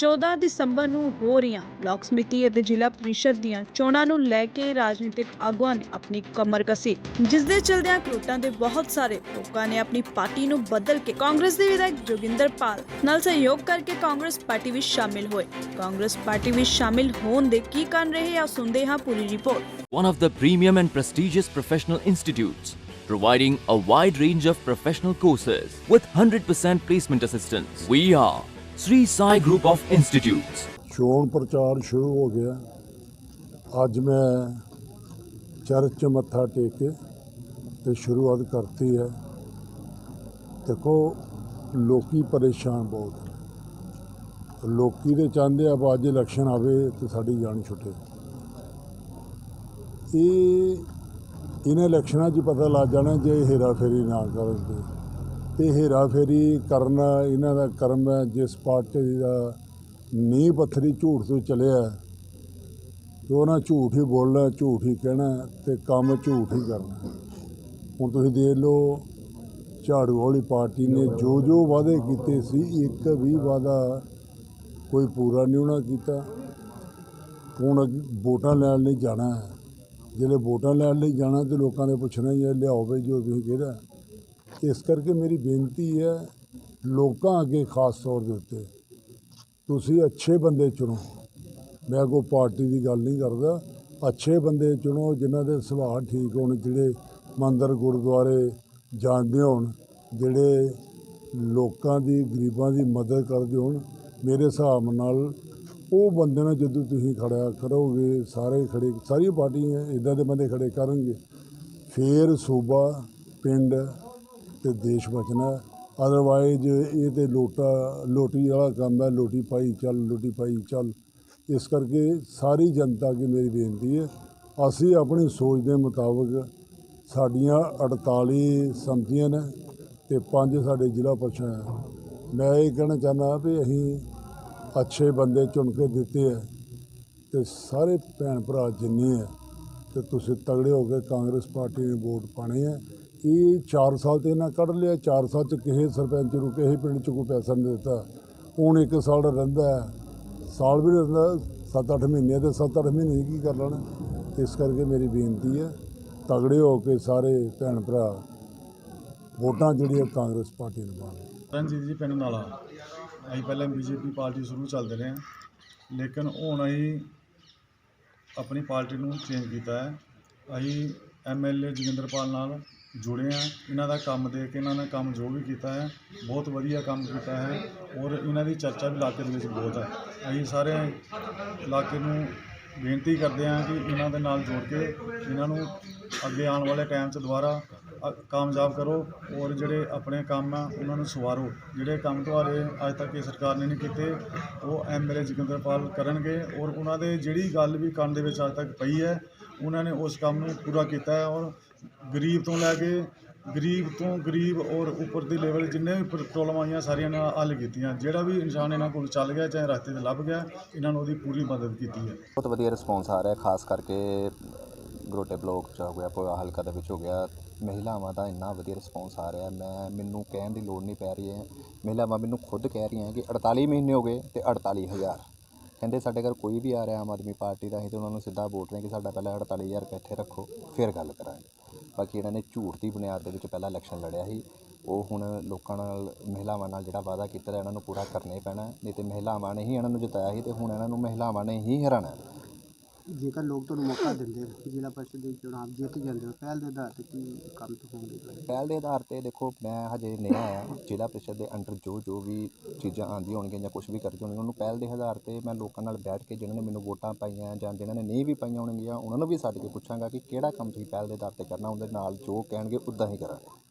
14 ਦਸੰਬਰ ਨੂੰ ਹੋ ਰਹੀਆਂ ਬਲਾਕ ਸਮਿਤੀ ਅਤੇ ਜ਼ਿਲ੍ਹਾ ਪ੍ਰੀਸ਼ਦ ਦੀਆਂ ਚੋਣਾਂ ਨੂੰ ਲੈ ਕੇ ਰਾਜਨੀਤਿਕ ਆਗੂਆਂ ਨੇ ਆਪਣੀ ਕਮਰ ਕਸੀ। ਜਿਸ ਦੇ ਚਲਦਿਆਂ ਕਰੋਟਾਂ ਦੇ ਬਹੁਤ ਸਾਰੇ ਲੋਕਾਂ ਨੇ ਆਪਣੀ ਪਾਰਟੀ ਨੂੰ ਬਦਲ ਕੇ ਕਾਂਗਰਸ ਦੇ ਵਿਧਾਇਕ ਜੋਗਿੰਦਰ ਪਾਲ ਨਾਲ ਸਹਿਯੋਗ ਕਰਕੇ ਕਾਂਗਰਸ ਪਾਰਟੀ ਵਿੱਚ ਸ਼ਾਮਿਲ ਹੋਏ। ਕਾਂਗਰਸ ਪਾਰਟੀ ਵਿੱਚ ਸ਼ਾਮਿਲ ਹੋਣ ਦੇ ਕੀ ਕਾਰਨ ਰਹੇ ਆ ਸੁਣਦੇ ਹਾਂ ਪੂਰੀ report. One of the premium and prestigious professional institutes, providing a wide range of professional courses with 100% placement assistance. We are Sri Sai Group of Institutes. ਚੋਣ ਪ੍ਰਚਾਰ ਸ਼ੁਰੂ ਹੋ ਗਿਆ ਅੱਜ ਮੈਂ ਚਰਚ 'ਚ ਮੱਥਾ ਟੇਕ ਕੇ ਤੇ ਸ਼ੁਰੂਆਤ ਕਰਤੀ ਹੈ ਦੇਖੋ, ਲੋਕੀ ਪਰੇਸ਼ਾਨ ਬਹੁਤ ਹੈ। ਲੋਕੀ ਦੇ ਚਾਹੁੰਦੇ ਆ ਅੱਜ ਇਲੈਕਸ਼ਨ ਆਵੇ ਤੇ ਸਾਡੀ ਜਾਨ ਛੁੱਟੇ ਇਹ, ਇਹਨਾਂ ਇਲੈਕਸ਼ਨਾਂ 'ਚ ਪਤਾ ਲੱਗ ਜਾਣਾ ਜੇ ਹੇਰਾ ਫੇਰੀ ਨਾ ਕਰਨ ਤੇ ਤੇ ਹੇਰਾ ਫੇਰੀ ਕਰਨਾ, ਇਹਨਾਂ ਦਾ ਕਰਮ ਹੈ, ਜਿਸ ਪਾਰਟੀ ਦਾ ਨੀਂਹ ਪੱਥਰੀ ਝੂਠ ਤੋਂ ਚੱਲਿਆ ਤੇ ਉਹਨਾਂ ਝੂਠ ਹੀ ਬੋਲਣਾ, ਝੂਠ ਹੀ ਕਹਿਣਾ ਤੇ ਕੰਮ ਝੂਠ ਹੀ ਕਰਨਾ ਹੁਣ ਤੁਸੀਂ ਦੇਖ ਲਓ, ਝਾੜੂ ਵਾਲੀ ਪਾਰਟੀ ਨੇ ਜੋ ਜੋ ਵਾਅਦੇ ਕੀਤੇ ਸੀ, ਇੱਕ ਵੀ ਵਾਅਦਾ ਕੋਈ ਪੂਰਾ ਨਹੀਂ ਉਹਨਾਂ ਕੀਤਾ। ਹੁਣ ਅੱਗੇ ਵੋਟਾਂ ਲੈਣ ਲਈ ਜਾਣਾ ਹੈ। ਜਿਹੜੇ ਵੋਟਾਂ ਲੈਣ ਲਈ ਜਾਣਾ ਤੇ ਲੋਕਾਂ ਨੇ ਪੁੱਛਣਾ ਹੀ ਹੈ, ਲਿਆਓ ਬਈ ਜੋ ਤੁਸੀਂ ਕਿਹਦਾ ਇਸ ਕਰਕੇ ਮੇਰੀ ਬੇਨਤੀ ਹੈ ਲੋਕਾਂ ਅੱਗੇ ਖਾਸ ਤੌਰ ਦੇ ਉੱਤੇ, ਤੁਸੀਂ ਅੱਛੇ ਬੰਦੇ ਚੁਣੋ। ਮੈਂ ਕੋਈ ਪਾਰਟੀ ਦੀ ਗੱਲ ਨਹੀਂ ਕਰਦਾ। ਅੱਛੇ ਬੰਦੇ ਚੁਣੋ ਜਿਨ੍ਹਾਂ ਦੇ ਸੁਭਾਅ ਠੀਕ ਹੋਣ, ਜਿਹੜੇ ਮੰਦਰ ਗੁਰਦੁਆਰੇ ਜਾਣਦੇ ਹੋਣ, ਜਿਹੜੇ ਲੋਕਾਂ ਦੀ, ਗਰੀਬਾਂ ਦੀ ਮਦਦ ਕਰਦੇ ਹੋਣ। ਮੇਰੇ ਹਿਸਾਬ ਨਾਲ ਉਹ ਬੰਦੇ ਨਾਲ ਜਦੋਂ ਤੁਸੀਂ ਖੜਾ ਕਰੋਗੇ, ਸਾਰੇ ਖੜੇ, ਸਾਰੀਆਂ ਪਾਰਟੀਆਂ ਇਦਾਂ ਦੇ ਬੰਦੇ ਖੜੇ ਕਰਨਗੇ। ਫੇਰ ਸੂਬਾ, ਪਿੰਡ ਤੇ ਦੇਸ਼ ਬਚਣਾ ਅਦਰਵਾਈਜ਼ ਇਹ ਤੇ ਲੋਟਾ, ਲੋਟੀ ਵਾਲਾ ਕੰਮ ਹੈ, ਲੋਟੀ ਪਾਈ ਚੱਲ, ਲੋਟੀ ਪਾਈ ਚੱਲ। ਇਸ ਕਰਕੇ ਸਾਰੀ ਜਨਤਾ ਅੱਗੇ ਮੇਰੀ ਬੇਨਤੀ ਹੈ, ਅਸੀਂ ਆਪਣੀ ਸੋਚ ਦੇ ਮੁਤਾਬਕ ਸਾਡੀਆਂ 48 ਸੰਮਤੀਆਂ ਨੇ ਤੇ ਪੰਜ ਸਾਡੇ ਜ਼ਿਲ੍ਹਾ ਪਰਿਸ਼ਦ ਹੈ। ਮੈਂ ਇਹ ਕਹਿਣਾ ਚਾਹੁੰਦਾ ਵੀ ਅਸੀਂ ਅੱਛੇ ਬੰਦੇ ਚੁਣ ਕੇ ਦਿੱਤੇ ਹੈ ਤੇ ਸਾਰੇ ਭੈਣ ਭਰਾ ਜਿੰਨੇ ਹੈ ਤੇ ਤੁਸੀਂ ਤਗੜੇ ਹੋ ਕੇ ਕਾਂਗਰਸ ਪਾਰਟੀ ਨੂੰ ਵੋਟ ਪਾਣੇ ਹੈ। ਇਹ 4 ਸਾਲ ਤੇ ਇਹਨਾਂ ਕੱਢ ਲਿਆ 4 ਸਾਲ ਚ ਕਿਸੇ ਸਰਪੰਚ ਨੂੰ ਕਿਸੇ ਪਿੰਡ ਚ ਕੋਈ ਪੈਸਾ ਨਹੀਂ ਦਿੱਤਾ। ਹੁਣ ਇੱਕ ਸਾਲ ਰਹਿੰਦਾ ਸਾਲ ਵੀ ਰਹਿੰਦਾ 7-8 ਮਹੀਨੇ ਤੇ 7-8 ਮਹੀਨੇ ਕੀ ਕਰ ਲੈਣਾ। ਇਸ ਕਰਕੇ ਮੇਰੀ ਬੇਨਤੀ ਹੈ, ਤਗੜੇ ਹੋ ਕੇ ਸਾਰੇ ਭੈਣ ਭਰਾ ਵੋਟਾਂ ਜਿਹੜੀਆਂ ਕਾਂਗਰਸ ਪਾਰਟੀ ਨੂੰ ਪਾਉਣ ਰਣਜੀਤ ਜੀ ਪਿੰਡ ਨਾਲਾ। ਅਸੀਂ ਪਹਿਲਾਂ ਬੀਜੇਪੀ ਪਾਰਟੀ ਸ਼ੁਰੂ ਚੱਲਦੇ ਰਹੇ ਹਾਂ, ਲੇਕਿਨ ਹੁਣ ਅਸੀਂ ਆਪਣੀ ਪਾਰਟੀ ਨੂੰ ਚੇਂਜ ਕੀਤਾ ਹੈ। ਅਸੀਂ ਐਮਐਲਏ ਜੋਗਿੰਦਰਪਾਲ ਨਾਲ ਜੁੜੇ ਹਾਂ ਇਹਨਾਂ ਦਾ ਕੰਮ ਦੇਖ ਕੇ, ਇਹਨਾਂ ਨੇ ਕੰਮ ਜੋ ਵੀ ਕੀਤਾ ਹੈ, ਬਹੁਤ ਵਧੀਆ ਕੰਮ ਕੀਤਾ ਹੈ ਔਰ ਇਹਨਾਂ ਦੀ ਚਰਚਾ ਵੀ ਇਲਾਕੇ ਦੇ ਵਿੱਚ ਬਹੁਤ ਹੈ। ਅਸੀਂ ਸਾਰੇ ਇਲਾਕੇ ਨੂੰ ਬੇਨਤੀ ਕਰਦੇ ਹਾਂ ਕਿ ਇਹਨਾਂ ਦੇ ਨਾਲ ਜੋੜ ਕੇ ਇਹਨਾਂ ਨੂੰ ਅੱਗੇ ਆਉਣ ਵਾਲੇ ਟਾਈਮ 'ਚ ਦੁਬਾਰਾ ਕਾਮਯਾਬ ਕਰੋ ਔਰ ਜਿਹੜੇ ਆਪਣੇ ਕੰਮ ਆ, ਉਹਨਾਂ ਨੂੰ ਸਵਾਰੋ। ਜਿਹੜੇ ਕੰਮ ਤੁਹਾਡੇ ਅੱਜ ਤੱਕ ਇਹ ਸਰਕਾਰ ਨੇ ਨਹੀਂ ਕੀਤੇ, ਉਹ ਐਮਐਲਏ ਜੋਗਿੰਦਰਪਾਲ ਕਰਨਗੇ ਔਰ ਉਹਨਾਂ ਦੇ ਜਿਹੜੀ ਗੱਲ ਵੀ ਕੰਨ ਦੇ ਵਿੱਚ ਅੱਜ ਤੱਕ ਪਈ ਹੈ, ਉਹਨਾਂ ਨੇ ਉਸ ਕੰਮ ਨੂੰ ਪੂਰਾ ਕੀਤਾ ਹੈ ਔਰ ਗਰੀਬ ਤੋਂ ਲੈ ਕੇ ਗਰੀਬ ਤੋਂ ਗਰੀਬ ਔਰ ਉੱਪਰ ਦੀ ਲੈਵਲ ਜਿੰਨੇ ਵੀ ਪ੍ਰੋਬਲਮ ਆਈਆਂ ਸਾਰੀਆਂ ਨਾਲ ਹੱਲ ਕੀਤੀਆਂ। ਜਿਹੜਾ ਵੀ ਇਨਸਾਨ ਇਹਨਾਂ ਕੋਲ ਚੱਲ ਗਿਆ, ਚਾਹੇ ਰਸਤੇ ਤੇ ਲੱਭ ਗਿਆ, ਇਹਨਾਂ ਨੂੰ ਉਹਦੀ ਪੂਰੀ ਮਦਦ ਕੀਤੀ ਹੈ। ਬਹੁਤ ਵਧੀਆ ਰਿਸਪੌਂਸ ਆ ਰਿਹਾ, ਖਾਸ ਕਰਕੇ ਗਰੋਟੇ ਬਲੋਕ ਚ ਹੋ ਗਿਆ ਪੋਆ ਹਲਕਾ ਦੇ ਵਿੱਚ ਹੋ ਗਿਆ। ਮਹਿਲਾਵਾਂ ਦਾ ਇੰਨਾ ਵਧੀਆ ਰਿਸਪੌਂਸ ਆ ਰਿਹਾ। ਮੈਂ, ਮੈਨੂੰ ਕਹਿਣ ਦੀ ਲੋੜ ਨਹੀਂ ਪੈ ਰਹੀ ਹੈ। ਮਹਿਲਾਵਾਂ ਮੈਨੂੰ ਖੁਦ ਕਹਿ ਰਹੀਆਂ ਕਿ 48 ਮਹੀਨੇ ਹੋ ਗਏ ਤੇ 48000 ਕਹਿੰਦੇ ਸਾਡੇ ਘਰ ਕੋਈ ਵੀ ਆ ਰਿਹਾ ਆਮ ਆਦਮੀ ਪਾਰਟੀ ਦਾ ਅਸੀਂ ਤੇ ਉਹਨਾਂ ਨੂੰ ਸਿੱਧਾ ਬੋਲ ਰਹੇ ਕਿ ਸਾਡਾ ਪਹਿਲਾਂ 48000 ਰੁਪਏ ਇੱਥੇ ਰੱਖੋ, ਫਿਰ ਗੱਲ ਕਰਾਂਗੇ। ਬਾਕੀ ਇਹਨਾਂ ਨੇ ਝੂਠ ਦੀ ਬੁਨਿਆਦ ਦੇ ਵਿੱਚ ਪਹਿਲਾਂ ਇਲੈਕਸ਼ਨ ਲੜਿਆ ਸੀ। ਉਹ ਹੁਣ ਲੋਕਾਂ ਨਾਲ, ਮਹਿਲਾਵਾਂ ਨਾਲ ਜਿਹੜਾ ਵਾਅਦਾ ਕੀਤਾ ਤਾਂ ਇਹਨਾਂ ਨੂੰ ਪੂਰਾ ਕਰਨਾ ਹੀ ਪੈਣਾ। ਨਹੀਂ ਤੇ ਮਹਿਲਾਵਾਂ ਨੇ ਹੀ ਇਹਨਾਂ ਨੂੰ ਜਿਤਾਇਆ ਸੀ ਅਤੇ ਹੁਣ ਇਹਨਾਂ ਨੂੰ ਮਹਿਲਾਵਾਂ ਨੇ ਹੀ ਹਰਾਣਾ ਜੇਕਰ ਲੋਕ ਤੁਹਾਨੂੰ ਮੌਕਾ ਦਿੰਦੇ ਜ਼ਿਲ੍ਹਾ ਪਰਿਸ਼ਦ ਦੇ ਚੁਣਾਵ ਜਿੱਤ ਜਾਂਦੇ ਹੋ, ਪਹਿਲ ਦੇ ਆਧਾਰ ਤੇ ਕੀ ਕੰਮ ਹੋਣਗੇ ਤੁਹਾਡੇ? ਪਹਿਲ ਦੇ ਆਧਾਰ ਤੇ ਦੇਖੋ, ਮੈਂ ਹਜੇ ਨਵਾਂ ਆਇਆ ਜ਼ਿਲ੍ਹਾ ਪ੍ਰੀਸ਼ਦ ਦੇ ਅੰਡਰ ਜੋ ਜੋ ਵੀ ਚੀਜ਼ਾਂ ਆਉਂਦੀਆਂ ਹੋਣਗੀਆਂ ਜਾਂ ਕੁਝ ਵੀ ਕਰਦੇ ਹੋਣਗੇ ਉਹਨੂੰ ਪਹਿਲ ਦੇ ਆਧਾਰ ਤੇ ਮੈਂ ਲੋਕਾਂ ਨਾਲ ਬੈਠ ਕੇ ਜਿਨ੍ਹਾਂ ਨੇ ਮੈਨੂੰ ਵੋਟਾਂ ਪਾਈਆਂ ਜਾਂ ਜਿਨ੍ਹਾਂ ਨੇ ਨਹੀਂ ਵੀ ਪਾਈਆਂ ਹੋਣਗੀਆਂ, ਉਹਨਾਂ ਨੂੰ ਵੀ ਸੱਦ ਕੇ ਪੁੱਛਾਂਗਾ ਕਿ ਕਿਹੜਾ ਕੰਮ ਤੁਸੀਂ ਪਹਿਲ ਦੇ ਆਧਾਰ ਤੇ ਕਰਨਾ, ਉਹਦੇ ਨਾਲ ਜੋ ਕਹਿਣਗੇ, ਉਦਾਂ ਹੀ ਕਰਾਂਗੇ।